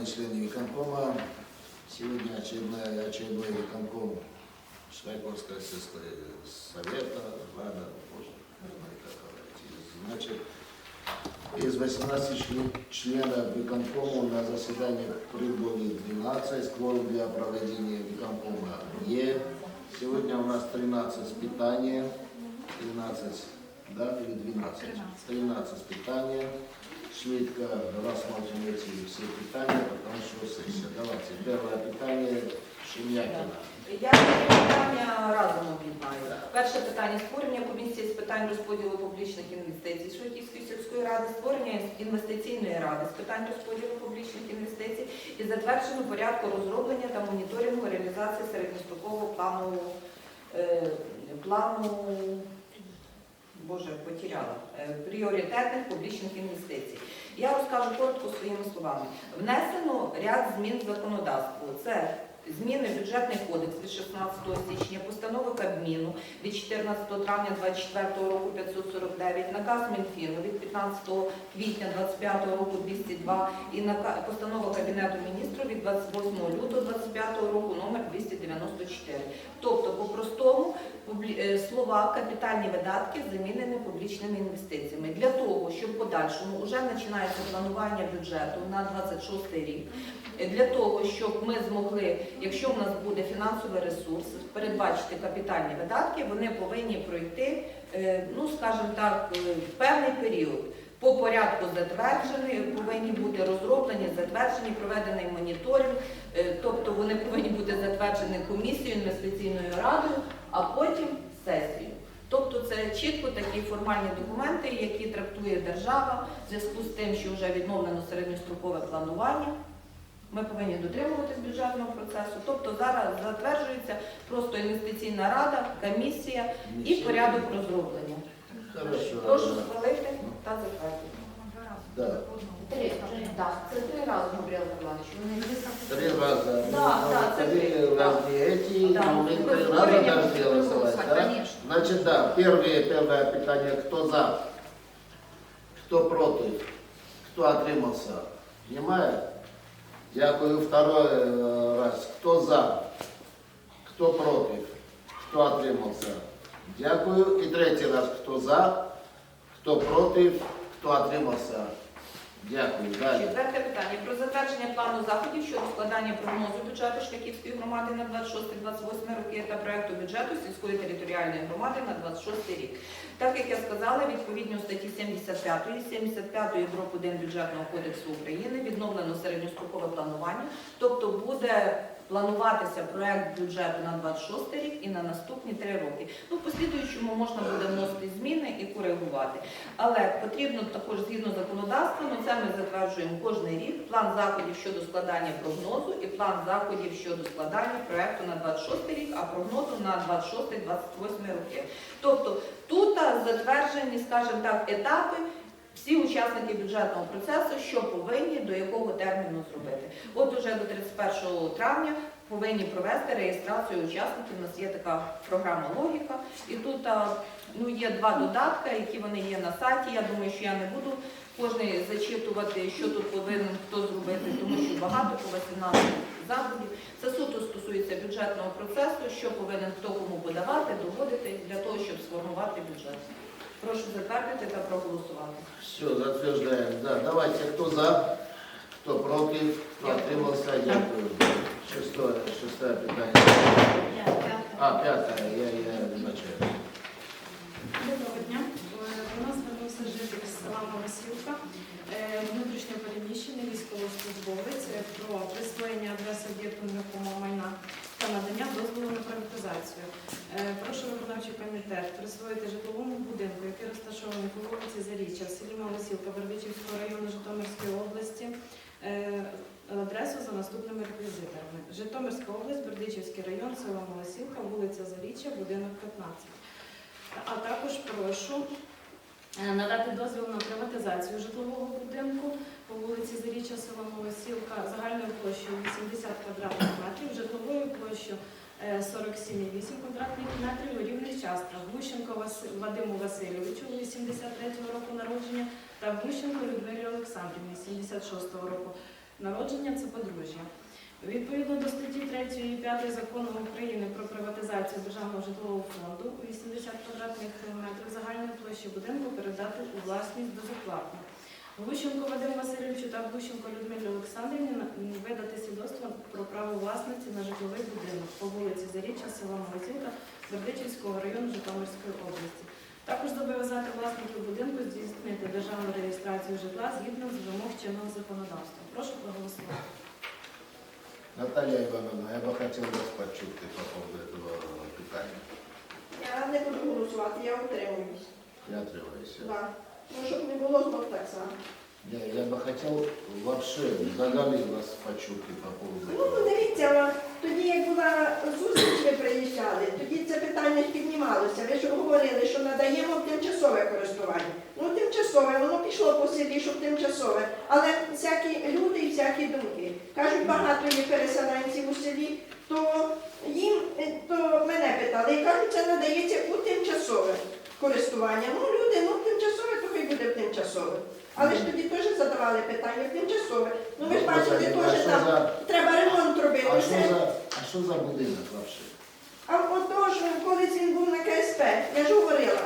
уважаемые члены Виконкома, сегодня очередной, очередной Виконком Швайковского сельского совета, как говорить. Значит, из 18 член- членов Виконкома на заседание прибыли 12, кворум для проведения Виконкома Е. Сегодня у нас 13 испытаний, 13, да, или 12? 13 испытаний. Швидко рассмотрим эти все питания, потому что сессия. Давайте, первое питание Шем'якіна. Я питання разом об'єднаю. Перше питання створення комісії з питань розподілу публічних інвестицій Швидківської сільської ради, створення інвестиційної ради з питань розподілу публічних інвестицій і затвердження порядку розроблення та моніторингу реалізації середньострокового плану е, плану. Боже, потеряла е, пріоритетних публічних інвестицій. Я розкажу коротко своїми словами. Внесено ряд змін в законодавство. Це зміни в бюджетний кодекс від 16 січня, постанови Кабміну від 14 травня 2024 року 549, наказ Мінфіну від 15 квітня 2025 року 202 і постанова Кабінету міністрів від 28 лютого 2025 року номер 294. Тобто, е, слова капітальні видатки замінені публічними інвестиціями. Для того, щоб в подальшому вже починається планування бюджету на 26 рік, Е, для того, щоб ми змогли, якщо в нас буде фінансовий ресурс, передбачити капітальні видатки, вони повинні пройти, е, ну скажімо так, е, певний період. По порядку затверджені, повинні бути розроблені, затверджені, проведений моніторинг, е, тобто вони повинні бути затверджені комісією, інвестиційною радою, а потім сесією. Тобто це чітко такі формальні документи, які трактує держава в зв'язку з тим, що вже відновлено середньострокове планування. Ми повинні дотримуватись бюджетного процесу. Тобто зараз затверджується просто інвестиційна рада, комісія і порядок розроблення. Прошу схвалити та затвердити. Да. Три, так, це три рази, Габріел Миколаївич. Вони Три раза. Да, да, це Три три. разные эти, Да. но мы три раза Створення должны голосовать, да? Конечно. Значит, да, первое, первое питание, кто за, кто против, кто отримался. Понимаю? Дякую. Второй э, раз, кто за, кто против, кто отримался. Дякую. І третій раз, хто за, хто проти, хто отримався. Дякую. Далі. Четверте питання про затвердження плану заходів щодо складання прогнозу бюджету Шляхівської громади на 26-28 роки та проекту бюджету сільської територіальної громади на 26 рік. Так як я сказала, відповідно статті 75, 75 дроп 1 бюджетного кодексу України відновлено середньострокове планування, тобто буде плануватися проект бюджету на 26 рік і на наступні три роки. Ну, в послідуючому можна буде вносити зміни і коригувати. Але потрібно також згідно законодавства, ну це ми затверджуємо кожен рік план заходів щодо складання прогнозу і план заходів щодо складання проекту на 26 рік, а прогнозу на 26-28 роки. Тобто тут затверджені, скажімо так, етапи. Всі учасники бюджетного процесу, що повинні до якого терміну зробити. От уже до 31 травня повинні провести реєстрацію учасників. У нас є така програма логіка, і тут ну, є два додатки, які вони є на сайті. Я думаю, що я не буду кожний зачитувати, що тут повинен хто зробити, тому що багато по 18 заходів. Це суто стосується бюджетного процесу, що повинен хто кому подавати, доводити для того, щоб сформувати бюджет. Прошу затвердити та проголосувати. Все, затверждаем. Да, давайте, кто за, кто против, кто отримался. Дякую. Шестое, шестое питание. А, пятое, я, я вибачаю. Доброго дня. Е, До нас звернувся житель з села Новосілка, е, внутрішньо переміщений військовослужбовець е, про присвоєння адреси об'єкту нерухомого майна та надання дозволу на приватизацію. Е, Прошу виконавчий комітет присвоїти житловому будинку, який розташований по вулиці Заріччя в селі Малосілка Бердичівського району Житомирської області. е, Адресу за наступними реквізитами. Житомирська область, Бердичівський район, село Малосілка, вулиця Заріччя, будинок 15. А також прошу е, надати дозвіл на приватизацію житлового будинку вулиці Заріччя, село Новосілка, загальною площею 80 квадратних метрів, житловою площею е, 47,8 квадратних метрів у рівних частках. Гущенко Вадиму Васильовичу 83-го року народження та Гущенко Людмилі Олександрівні 76 року Народження це подружжя. Відповідно до статті 3 і 5 закону України про приватизацію державного житлового фонду 80 квадратних метрів загальної площі будинку передати у власність безоплатно. Глущенко Вадиму Васильовичу та Глущенко Людмилі Олександрівні на- видати свідоцтво про право власності на житловий будинок по вулиці Заріччя, села Морозівка, Бердичівського району Житомирської області. Також зобов'язати власників будинку здійснити державну реєстрацію житла згідно з вимог чинного законодавства. Прошу проголосувати. Наталья Ивановна, я бы хотел вас почути по поводу этого питания. Я не буду голосувати, я утримуюсь. Я отрываюсь. Да. Ну, щоб не було знов так само. Я, я бы хотел вообще взагалі вас почути по поводу Ну, этого. дивіться, тоді як була зустріч, ви приїжджали, тоді це питання ж піднімалося. Ви ж говорили, що надаємо в тимчасове користування. Ну, тимчасове, воно пішло по селі, щоб тимчасове. Але всякі люди і всякі думки. Кажуть, багато є переселенців у селі, то їм е, то мене питали і кажуть, це надається у тимчасове користування. Ну, люди, ну тимчасове, то хай буде тимчасове. Але ж тоді теж задавали питання тимчасове. Ну ви ж бачите, теж там треба ремонт робити. а що за, а що за будинок вообще? А отож, колись він був на КСП, я ж говорила.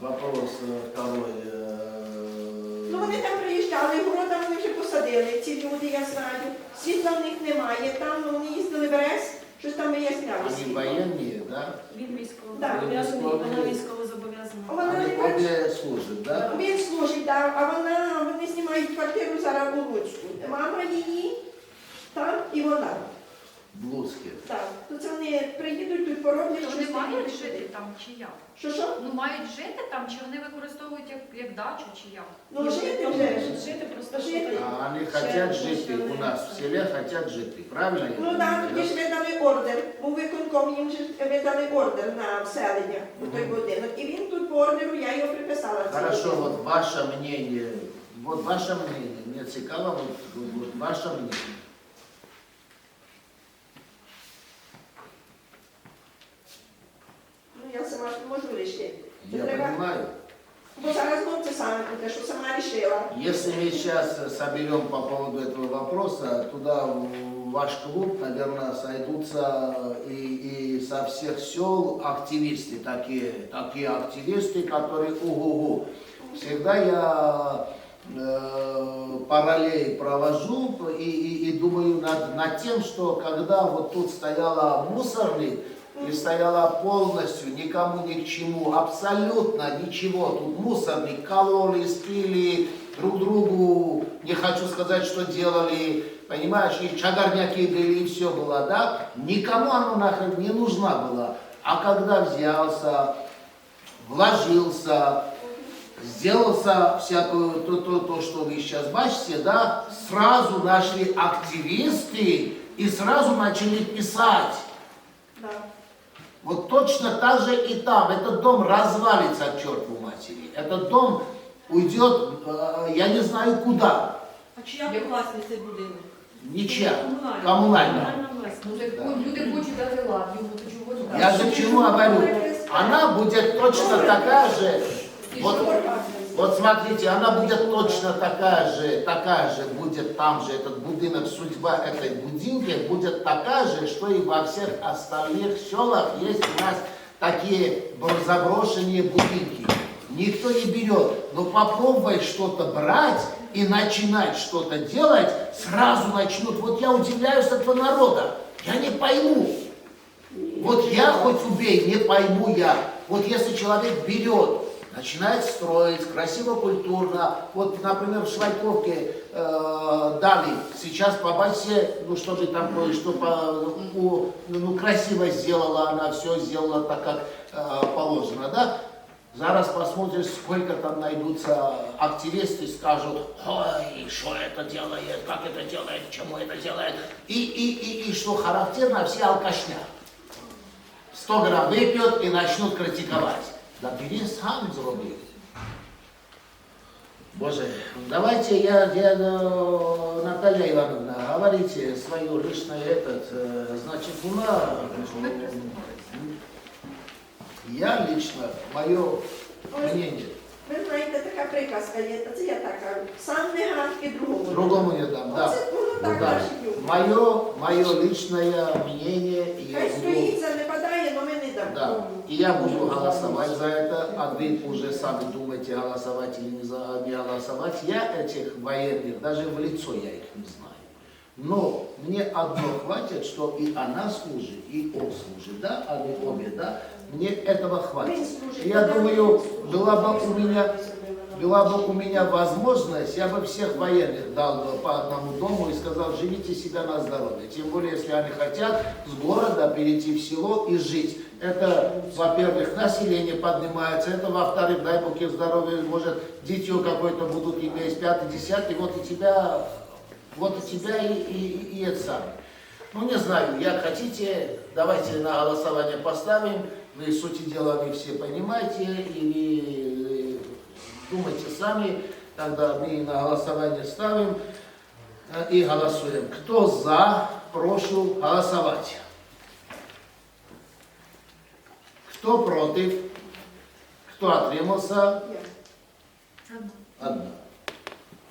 Вопрос э, второй. э, Ну вони там приїжджали, города вони вже посадили, ці люди, я знаю. Світла в них немає, там ну, вони їздили в РЕС, щось там виясняли. Они военные, да? Він військово Так. вона Військовий. військово зобов'язана. Вона Они не бачить. обе служат, да? Він служить, да, а вона, вони знімають квартиру зараз у Луцьку. Мама її там і вона. В Луцке. Так. То це вони приїдуть тут пороблять, щось вони мають жити там чи як? Що що? Ну мають жити там, чи вони використовують як, як дачу, чи як? Ну жити вже. можуть жити, просто Жити. жити. А они Ще хотят лучше у нас в це. селе, хотят жить, правильно? я Ну так, тоді ж видали ордер. Був виконком, їм же видали ордер на вселення у той Мгм. будинок. І він тут по ордеру, я його приписала. Хорошо, вот ваше мнение, вот ваше мнение, мне цікаво, вот, вот ваше мнение. Ну я сама ж не можу рішити. Я Треба- понимаю. Бо зараз знов це саме буде, що сама рішила. Если мы сейчас соберем по поводу этого вопроса, туда в ваш клуб, наверное, сойдутся и, и со всех сел активисты, такие, такие активисты, которые угу Всегда я э, параллель провожу и, и- и думаю над, над тем, что когда вот тут стояла мусорник, и стояла полностью никому ни к чему, абсолютно ничего. Тут мусорник кололи, спили, друг другу, не хочу сказать, что делали, понимаешь, и чагарняки были, и все было, да? Никому оно нахрен не нужна была. А когда взялся, вложился, сделался всякую то, то, то, что вы сейчас бачите, да, сразу нашли активисты и сразу начали писать. Да. Вот точно так же и там. Этот дом развалится к черту матери. Этот дом уйдет, э, я не знаю куда. А чия б власність цей будинок? Ничья. Комунальна. Коммунальная. Комунальна власність. Ну так Да. люди хочуть дати лад, йому то чого ж Я дати? же к чему говорю. Она будет точно такая же. І Вот, що? вот смотрите, она будет точно такая же, такая же будет там же, этот будинок, судьба этой будинки будет такая же, что и во всех остальных селах есть у нас такие заброшенные будинки. Никто не берет, но попробуй что-то брать и начинать что-то делать, сразу начнут. Вот я удивляюсь этого народа, я не пойму. Вот я хоть убей, не пойму я. Вот если человек берет, начинает строить красиво, культурно, вот, например, в Швайковке э, дали, сейчас по базе, ну, чтобы там кое-что ну, красиво сделала, она все сделала так, как э, положено, да? Зараз посмотришь, сколько там найдутся активисты, скажут, ой, что это делает, как это делает, чему это делает. И, и, и, и что характерно, все алкашня. 100 грамм выпьет и начнут критиковать. Да бери сам зроби. Боже, давайте я, я, э, Наталья Ивановна, говорите свою личное этот, э, значит, у нас, я лично, мое мнение, Ви знаєте, така приказка є, та це я так кажу. Сам не гад і другому. не Другому гад. не дам, да. Оце воно Ну, так да. наші люди. Мое, мое личное мнение, и я Хай буду, стоїть, занепадає, але ми не дамо. да, и я буду голосовать за это, а вы уже сами думаете, голосовать или не, за, не голосовать. Я этих военных, даже в лицо я их не знаю. Но мне одно хватит, что и она служит, и он служит, да, они обе, да, мне этого хватит. Я думаю, была бы у меня Была бы у меня возможность, я бы всех военных дал бы по одному дому и сказал, живите себя на здоровье. Тем более, если они хотят с города перейти в село и жить. Это, во-первых, население поднимается, это, во-вторых, дай Бог им здоровья, может, дитё какое-то будут иметь, пятый, десятый, вот и тебя, вот и тебя и, и, и это самое. Ну, не знаю, як хотите, давайте на голосование поставим. Вы сути дела вы все понимаете, или думайте сами, тогда мы на голосование ставим э, и голосуем. Кто за, прошу голосовать. Кто против? Кто отримался? Одна.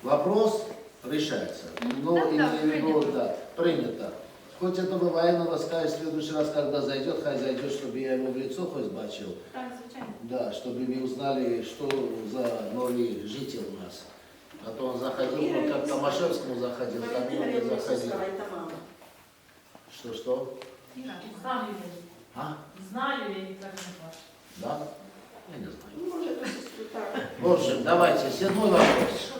Вопрос решается. Ну, Да, да, и- ну, принято. да, принято. Хоть это бывает, но скажет в следующий раз, когда зайдет, хай зайдет, чтобы я его в лицо хоть бачил. Так, звичайно. Да, чтобы вы узнали, что за новый житель у нас. А то он заходил, вот как к Томашевскому заходил, ко мне он не заходил. Что-что? Знаю я, А? знаю я їх так не бачу. Да? Я не знаю. Ну, може, то так. В общем, давайте, седьмой вопрос.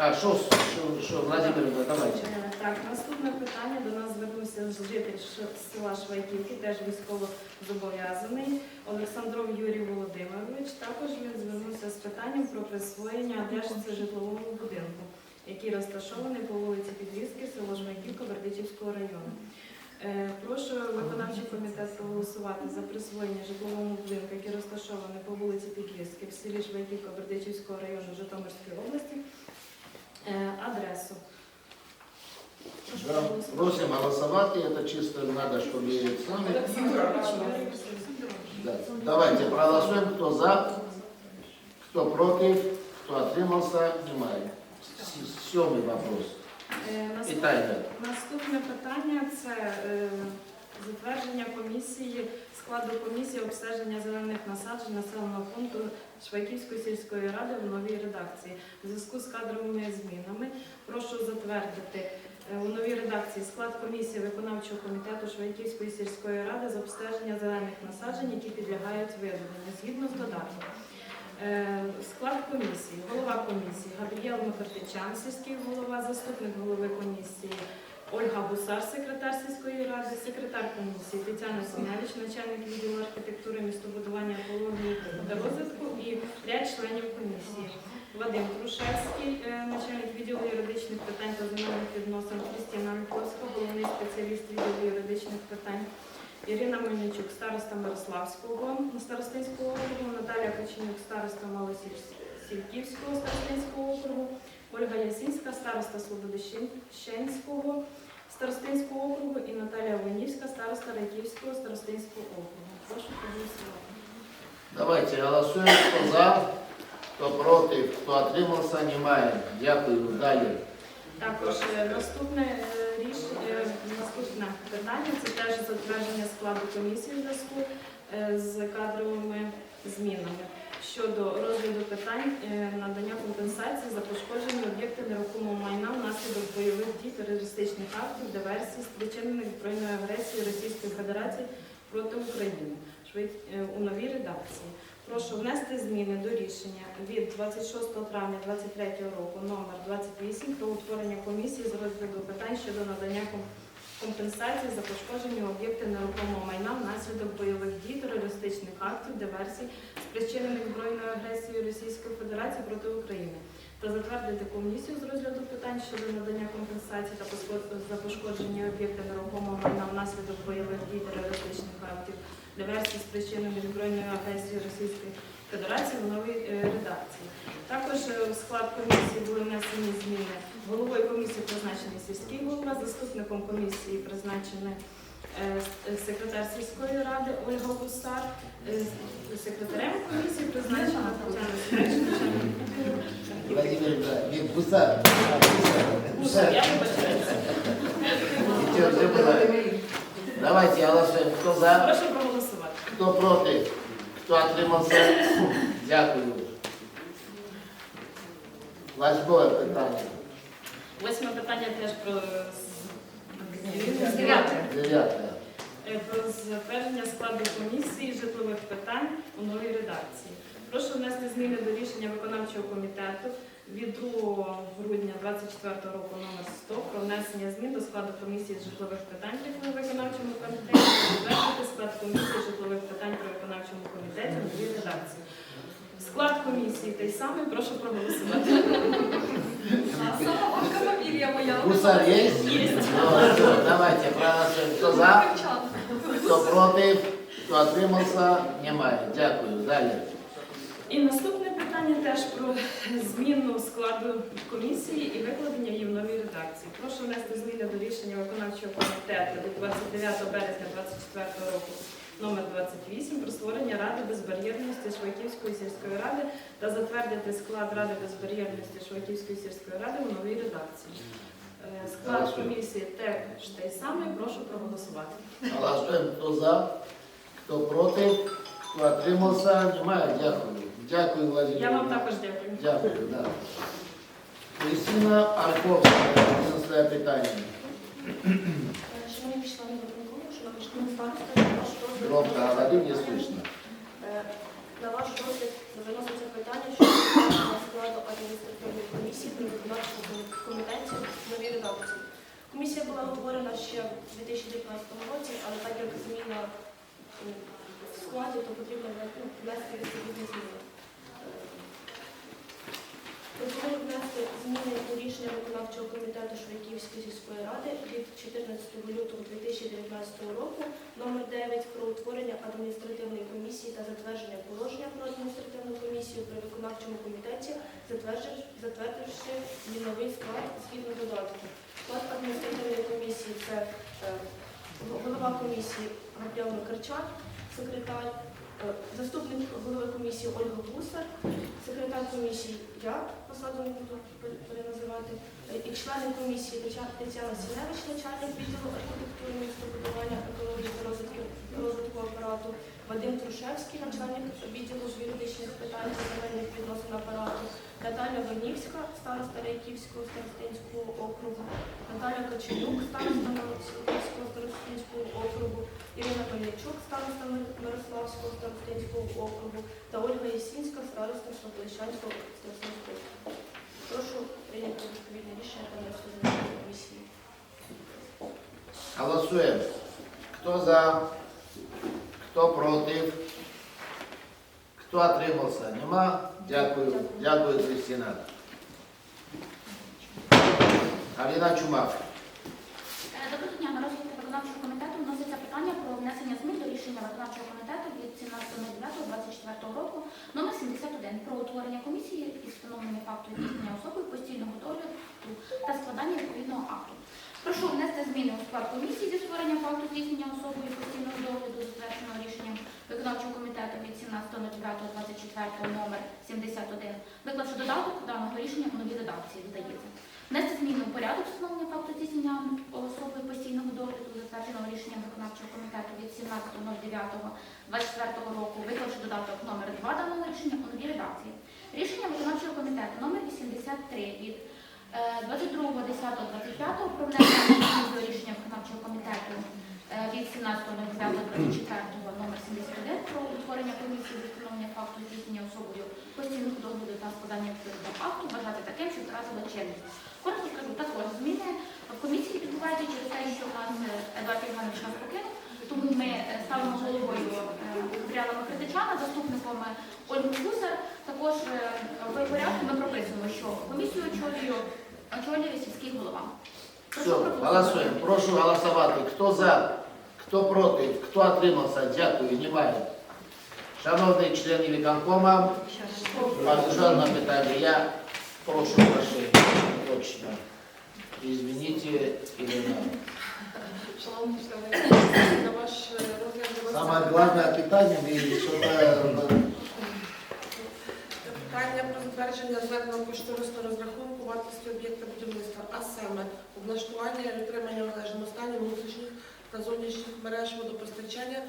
А, что, что, что, Владимировна, давайте. Е, Так, наступне питання до нас звернувся житель Ш- села Швайківки, теж військово зобов'язаний Олександров Юрій Володимирович. Також він звернувся з питанням про присвоєння адрешці житловому будинку, який розташований по вулиці Підвізки, село Швайківка Бердичівського району. Е, Прошу виконавчий комітет проголосувати за присвоєння житловому будинку, який розташований по вулиці Підвізки в селі Швайківка Бердичівського району Житомирської області. Е, Адресу. Прошу Да, проголосувати. просим голосовать, это чисто надо, чтобы и сами. Да. Давайте проголосуем, кто за, кто против, кто отримался, внимание. С- Сьомий вопрос. Е, І наступ- тайне. Наступне питання це е, затвердження комісії, складу комісії обстеження зелених насаджень населеного пункту Швайківської сільської ради в новій редакції. У зв'язку з кадровими змінами прошу затвердити е, у новій редакції склад комісії виконавчого комітету Швайківської сільської ради з обстеження зелених насаджень, які підлягають видаленню згідно з додатком. Е, Склад комісії, голова комісії Габріел Михартичан, сільський голова, заступник голови комісії Ольга Гусар, секретар сільської ради, секретар комісії Тетяна Сім'явич, начальник відділу архітектури, містобудування, екології та розвитку і ряд членів комісії. Вадим Крушевський, е, начальник відділу юридичних питань та земельних відносин, Крістіна Миховська, головний спеціаліст відділу юридичних питань. Ірина Мельничук, староста Мирославського старостинського округу, Наталя Каченюк, староста Малосільківського старостинського округу, Ольга Ясінська, староста Слободищенського старостинського округу і Наталія Войнівська, староста Райківського старостинського округу. Прошу проголосувати. Давайте голосуем, кто за, кто против, кто отримался, внимание. Дякую. Далі. Також е, наступне е, наступне питання. Це теж затвердження складу комісії в зв'язку е, з кадровими змінами. Щодо розгляду питань е, надання компенсації за пошкоджені об'єкти нерухомого майна внаслідок бойових дій терористичних актів, диверсій, спричинених збройною агресією Російської Федерації проти України. Е, у новій редакції. Прошу внести зміни до рішення від 26 травня 2023 року номер 28 про утворення комісії з розгляду питань щодо надання ком- компенсації за пошкоджені об'єкти нерухомого майна внаслідок бойових дій, терористичних актів, диверсій, спричинених збройною агресією Російської Федерації проти України, та затвердити комісію з розгляду питань щодо надання компенсації та за пошкоджені об'єкти нерухомого майна внаслідок бойових дій, терористичних актів, диверсій, спричинених збройною агресією Російської Федерації в новій е, редакції. Також е, в склад комісії були внесені зміни. Головою комісії призначений сільський голова, заступником комісії призначений Е, Секретар сільської ради Ольга Гусар, секретарем комісії призначена Тетяна Гусар. Гусар. Я. Давайте голосуємо. Хто за, Прошу проголосувати. хто проти, хто отримався. Дякую. Восьме питання. Восьме питання теж про Дев'яте. Е, про затвердження складу комісії житлових питань у новій редакції. Прошу внести зміни до рішення виконавчого комітету від 2 грудня 2024 року номер 100 про внесення змін до складу комісії з житлових питань при виконавчому комітеті затвердити склад комісії житлових питань при виконавчому комітеті у новій редакції. Склад комісії той самий, прошу проголосувати. Сама важка фамілія моя. Гусар є? Є. Давайте проголосуємо. Хто за, хто проти, хто отримався, немає. Дякую. Далі. І наступне питання теж про зміну складу комісії і викладення її в новій редакції. Прошу внести зміни до рішення виконавчого комітету від 29 березня 2024 року номер 28 про створення Ради безбар'єрності Швайківської сільської ради та затвердити склад Ради безбар'єрності Швайківської сільської ради у новій редакції. Е, Склад комісії теж той самий, прошу проголосувати. Голосуємо. Хто за, хто проти, хто отримався, немає. Дякую. Дякую, Владимир. Я вам також дякую. Дякую, да. Кристина Арковська, 11 питання. Шановні члени виконкому, шановні члени на розгляд Громко говори, не слышно. Е, на ваш розгляд виноситься питання щодо відповідного складу адміністративної комісії при виконавчому комітеті новій редакції. Комісія була обговорена ще в 2019 році, але так як зміна в складі, то потрібно внести відповідні зміни. Пропоную внести зміни у рішення виконавчого комітету Швайківської сільської ради від 14 лютого 2019 року номер 9 про утворення адміністративної комісії та затвердження положення про адміністративну комісію при виконавчому комітеті, затвердивши її новий склад згідно додатку. Склад адміністративної комісії це е, голова комісії Габріел Карчак, секретар, заступник голови комісії Ольга Гусар, секретар комісії я, посаду не буду пер- переназивати, і члени комісії Тетяна Сіневич, начальник відділу архітектури, містобудування, екології та розвитку, розвитку апарату, Вадим Трушевський, начальник відділу юридичних питань та земельних відносин апарату, Наталя Ванівська, староста Райківського старостинського округу, Наталя Каченюк, староста Мирославського старостинського округу, Ірина Мельничук, староста Мирославського старостинського округу та Ольга Єсінська, староста Шополищанського старостинського округу. Прошу прийняти відповідне рішення та комісії. Голосуємо. Хто за, хто проти, хто отримався? Нема? Дякую. Дякую, Кристина. Аліна Чумак. Е, Доброго дня. На розгляд виконавчого комітету вноситься питання про внесення змін рішення виконавчого комітету від 17.09.24 року номер 71 про утворення комісії із встановлення факту здійснення особою постійного догляду та складання відповідного акту. Прошу внести зміни у склад комісії зі створення факту здійснення особою постійного догляду, затвердженого рішенням виконавчого комітету від 17.09.24 номер 71, виклавши додаток даного рішення у новій редакції, додається. Внести зміни у порядок встановлення факту здійснення особи постійного догляду, затвердженого рішенням виконавчого комітету від 17.09.24 року, виклавши додаток номер 2 даного рішення у новій редакції. Рішення виконавчого комітету номер 83 від е, 22.10.25 про внесення до рішення виконавчого комітету е, від 17.09.24 номер 71 про утворення комісії з встановлення факту здійснення особою постійного догляду та складання відповідного акту вважати таким, що втратило чинність. Коротко скажу, також зміни в комісії відбуваються через те, що нас е, Едуард Іванович нас покинув, тому ми е, ставимо головою е, Габріела Макритичана, заступником е, Ольгу Гусар. Також е, в порядку ми прописуємо, що комісію очолює, очолює сільський голова. Все, голосуємо. Прошу голосувати. Хто за, хто проти, хто отримався? Дякую. Немає. Шановні члени виконкома, Жодне питання. Я прошу прощения. Точно. Извините, Ірина. Шановні члени главное питание и что-то Питання про затвердження зведеного кошторисного розрахунку вартості об'єкта будівництва, а саме облаштування і утримання в належному стані внутрішніх та зовнішніх мереж водопостачання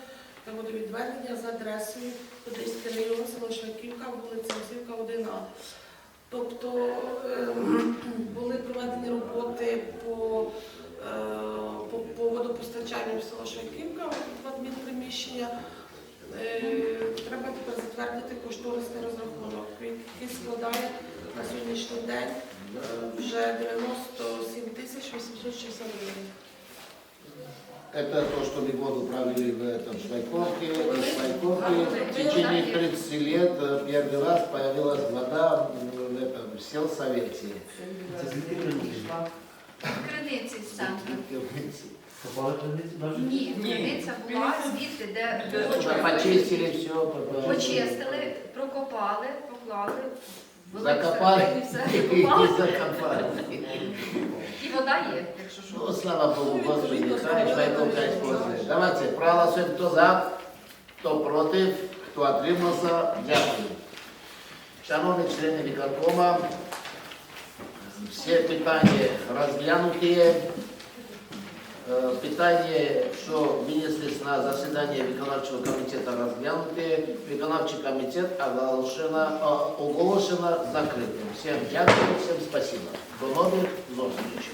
та водовідведення за адресою Подільський район, село Швайківка, вулиця Осівка, 1А. Тобто ем, були проведені роботи по, е, по, по водопостачанню в село Швайківка, в адмінприміщення. Е, Треба тепер затвердити кошторисний розрахунок, який складає на сьогоднішній день е, вже 97 тисяч 860 гривень. Это то, что мы воду провели в этом Швайковке. И в Швайковке в течение 30 лет э, первый раз появилась вода м, в этом сельсовете. Криниці з центру. Попали криниці навіть? Ні, криниця була звідти, де де Почистили все, почистили, прокопали, поклали. Закопали. и закопали. І вода є, якщо що. Ну, слава Богу, Господи, хай Швайковка использует. Давайте проголосуем, кто за, кто против, кто отримался. Дякую. Шановні члени виконкома, всі питання розглянуті. Е, Питання, що винеслись на засідання виконавчого комітету розглянути, виконавчий комітет оголошено, оголошено закритим. Всім дякую, всім спасибо. До нових зустрічей.